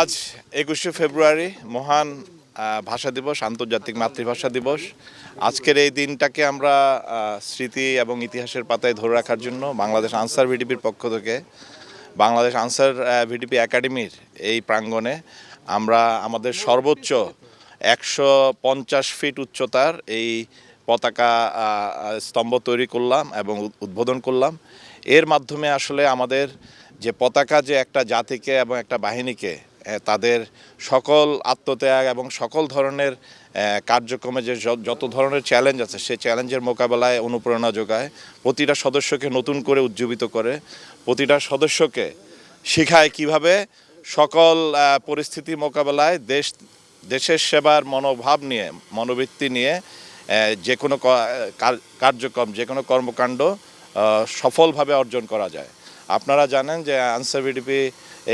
আজ একুশে ফেব্রুয়ারি, মহান ভাষা দিবস, আন্তর্জাতিক মাতৃভাষা দিবস। আজকের এই দিনটাকে আমরা স্মৃতি এবং ইতিহাসের পাতায় ধরে রাখার জন্য বাংলাদেশ আনসার ভিডিপির পক্ষ থেকে, বাংলাদেশ আনসার ভিডিপি একাডেমির এই প্রাঙ্গণে আমরা আমাদের সর্বোচ্চ একশো পঞ্চাশ ফিট উচ্চতার এই পতাকা স্তম্ভ তৈরি করলাম এবং উদ্বোধন করলাম। এর মাধ্যমে আসলে আমাদের যে পতাকা যে একটা জাতিকে এবং একটা বাহিনীকে তাদের সকল আত্মত্যাগ এবং সকল ধরনের কার্যক্রমে যে যত ধরনের চ্যালেঞ্জ আছে, সেই চ্যালেঞ্জের মোকাবেলায় অনুপ্রেরণা যোগায়, প্রতিটা সদস্যকে নতুন করে উজ্জীবিত করে, প্রতিটা সদস্যকে শেখায় কীভাবে সকল পরিস্থিতি মোকাবেলায় দেশ, দেশের সেবার মনোভাব নিয়ে, মনোবৃত্তি নিয়ে যে কোনো কার্যক্রম, যে কোনো কর্মকাণ্ড সফলভাবে অর্জন করা যায়। আপনারা জানেন যে আনসার ভিডিপি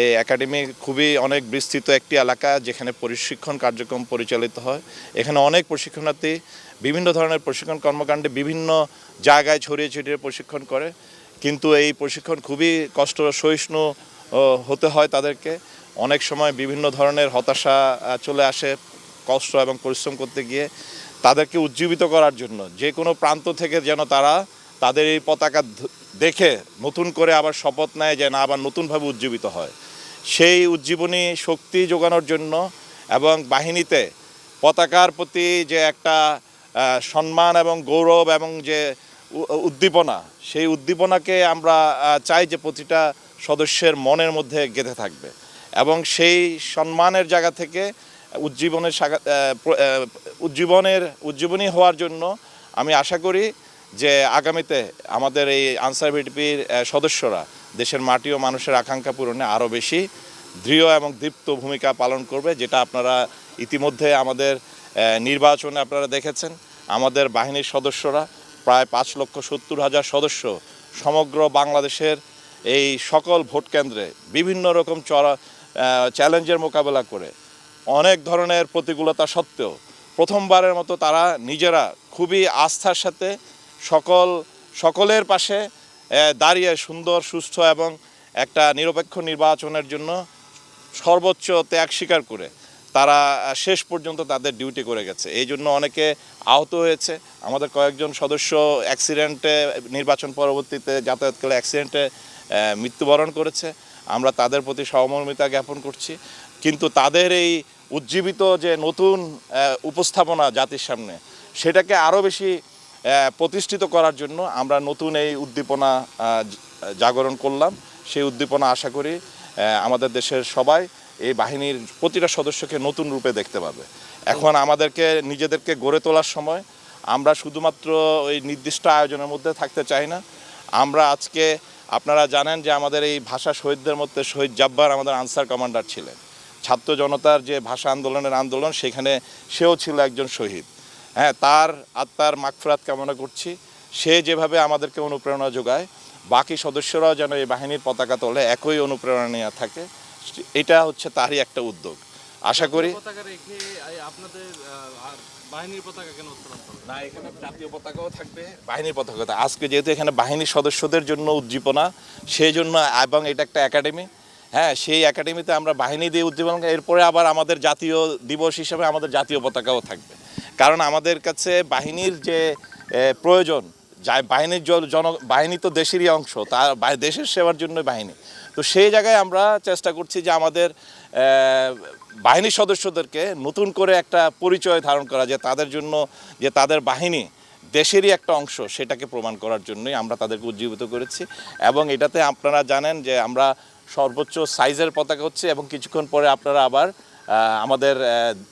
এই একাডেমি খুবই অনেক বিস্তৃত একটি এলাকা যেখানে প্রশিক্ষণ কার্যক্রম পরিচালিত হয়। এখানে অনেক প্রশিক্ষণার্থী বিভিন্ন ধরনের প্রশিক্ষণ কর্মকাণ্ডে বিভিন্ন জায়গায় ছড়িয়ে ছিটিয়ে প্রশিক্ষণ করে। কিন্তু এই প্রশিক্ষণ খুবই কষ্ট সহিষ্ণু হতে হয় তাদেরকে। অনেক সময় বিভিন্ন ধরনের হতাশা চলে আসে কষ্ট এবং পরিশ্রম করতে গিয়ে তাদেরকে উজ্জীবিত করার জন্য। যে কোনো প্রান্ত থেকে যেন তারা তাদের এই পতাকা দেখে নতুন করে আবার শপথ নেয় যে না, আবার নতুনভাবে উজ্জীবিত হয়। সেই উজ্জীবনী শক্তি যোগানোর জন্য এবং বাহিনীতে পতাকার প্রতি যে একটা সম্মান এবং গৌরব এবং যে উদ্দীপনা, সেই উদ্দীপনাকে আমরা চাই যে প্রতিটা সদস্যের মনের মধ্যে গেঁথে থাকবে। এবং সেই সম্মানের জায়গা থেকে উজ্জীবনের উজ্জীবনের, উজ্জীবনী হওয়ার জন্য আমি আশা করি যে আগামীতে আমাদের এই আনসার ভিডিপির সদস্যরা দেশের মাটি ও মানুষের আকাঙ্ক্ষা পূরণে আরও বেশি দৃঢ় এবং দীপ্ত ভূমিকা পালন করবে, যেটা আপনারা ইতিমধ্যে আমাদের নির্বাচনে আপনারা দেখেছেন। আমাদের বাহিনীর সদস্যরা প্রায় পাঁচ লক্ষ সত্তর হাজার সদস্য সমগ্র বাংলাদেশের এই সকল ভোট কেন্দ্রে বিভিন্ন রকম চড়া চ্যালেঞ্জের মোকাবেলা করে অনেক ধরনের প্রতিকূলতা সত্ত্বেও প্রথমবারের মতো তারা নিজেরা খুবই আস্থার সাথে সকল, সকলের পাশে দাঁড়িয়ে সুন্দর, সুস্থ এবং একটা নিরপেক্ষ নির্বাচনের জন্য সর্বোচ্চ ত্যাগ স্বীকার করে তারা শেষ পর্যন্ত তাদের ডিউটি করে গেছে। এই জন্য অনেকে আহত হয়েছে। আমাদের কয়েকজন সদস্য অ্যাক্সিডেন্টে, নির্বাচন পরবর্তীতে যাতায়াতকালে অ্যাক্সিডেন্টে মৃত্যুবরণ করেছে। আমরা তাদের প্রতি সহমর্মিতা জ্ঞাপন করছি। কিন্তু তাদের এই উজ্জীবিত যে নতুন উপস্থাপনা জাতির সামনে, সেটাকে আরও বেশি প্রতিষ্ঠিত করার জন্য আমরা নতুন এই উদ্দীপনা জাগরণ করলাম। সেই উদ্দীপনা আশা করি আমাদের দেশের সবাই এই বাহিনীর প্রতিটা সদস্যকে নতুন রূপে দেখতে পাবে। এখন আমাদেরকে, নিজেদেরকে গড়ে তোলার সময় আমরা শুধুমাত্র ওই নির্দিষ্ট আয়োজনের মধ্যে থাকতে চাই না। আমরা আজকে, আপনারা জানেন যে আমাদের এই ভাষা শহীদদের মধ্যে শহীদ জাব্বার আমাদের আনসার কমান্ডার ছিলেন। ছাত্র জনতার যে ভাষা আন্দোলনের আন্দোলন, সেখানে সেও ছিল একজন শহীদ। হ্যাঁ তার আত্মার মাগফিরাত কামনা করছি। সে যেভাবে আমাদেরকে অনুপ্রেরণা যোগায় বাকি সদস্যরাও যেন এই বাহিনীর পতাকা তোলে একই অনুপ্রেরণা নিয়ে থাকে এটা হচ্ছে তারই একটা উদ্যোগ। আশা করি পতাকা রেখে এই আপনাদের বাহিনীর পতাকা কেন না এখানে জাতীয় পতাকাও থাকবে বাহিনীর পতাকা আজকে যেহেতু এখানে বাহিনীর সদস্যদের জন্য উজ্জীবনা সেই জন্য এবং এটা একটা একাডেমি। হ্যাঁ সেই একাডেমিতে আমরা বাহিনী দিয়ে করি। এরপরে আবার আমাদের জাতীয় দিবস হিসাবে আমাদের জাতীয় পতাকাও থাকবে। কারণ আমাদের কাছে বাহিনীর যে প্রয়োজন যা বাহিনীর জন- বাহিনী তো দেশেরই অংশ তার দেশের সেবার জন্য বাহিনী। তো সেই জায়গায় আমরা চেষ্টা করছি যে আমাদের বাহিনীর সদস্যদেরকে নতুন করে একটা পরিচয় ধারণ করা, যে তাদের জন্য, যে তাদের বাহিনী দেশেরই একটা অংশ, সেটাকে প্রমাণ করার জন্যই আমরা তাদেরকে উজ্জীবিত করেছি। এবং এটাতে আপনারা জানেন যে আমরা সর্বোচ্চ সাইজের পতাকা হচ্ছে এবং কিছুক্ষণ পরে আপনারা আবার আমাদের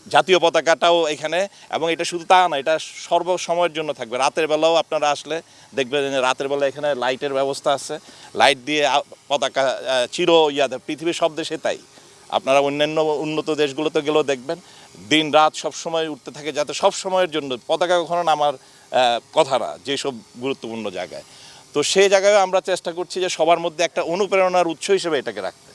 জাতীয় পতাকাটাও এখানে এবং এটা শুধু তা না এটা সর্ব সময়ের জন্য থাকবে। রাতের বেলাও আপনারা আসলে দেখবেন রাতের বেলা এখানে লাইটের ব্যবস্থা আছে। লাইট দিয়ে পতাকা চির ইয়াতে পৃথিবীর সব দেশে তাই। আপনারা অন্যান্য উন্নত দেশগুলোতে গেলেও দেখবেন দিন রাত সব সময় উঠতে থাকে যাতে সব সময়ের জন্য। পতাকা কখনো আহ, কথা না যেসব গুরুত্বপূর্ণ জায়গায়। তো সেই জায়গায় আমরা চেষ্টা করছি যে সবার মধ্যে একটা অনুপ্রেরণার উৎস হিসেবে এটাকে রাখতে।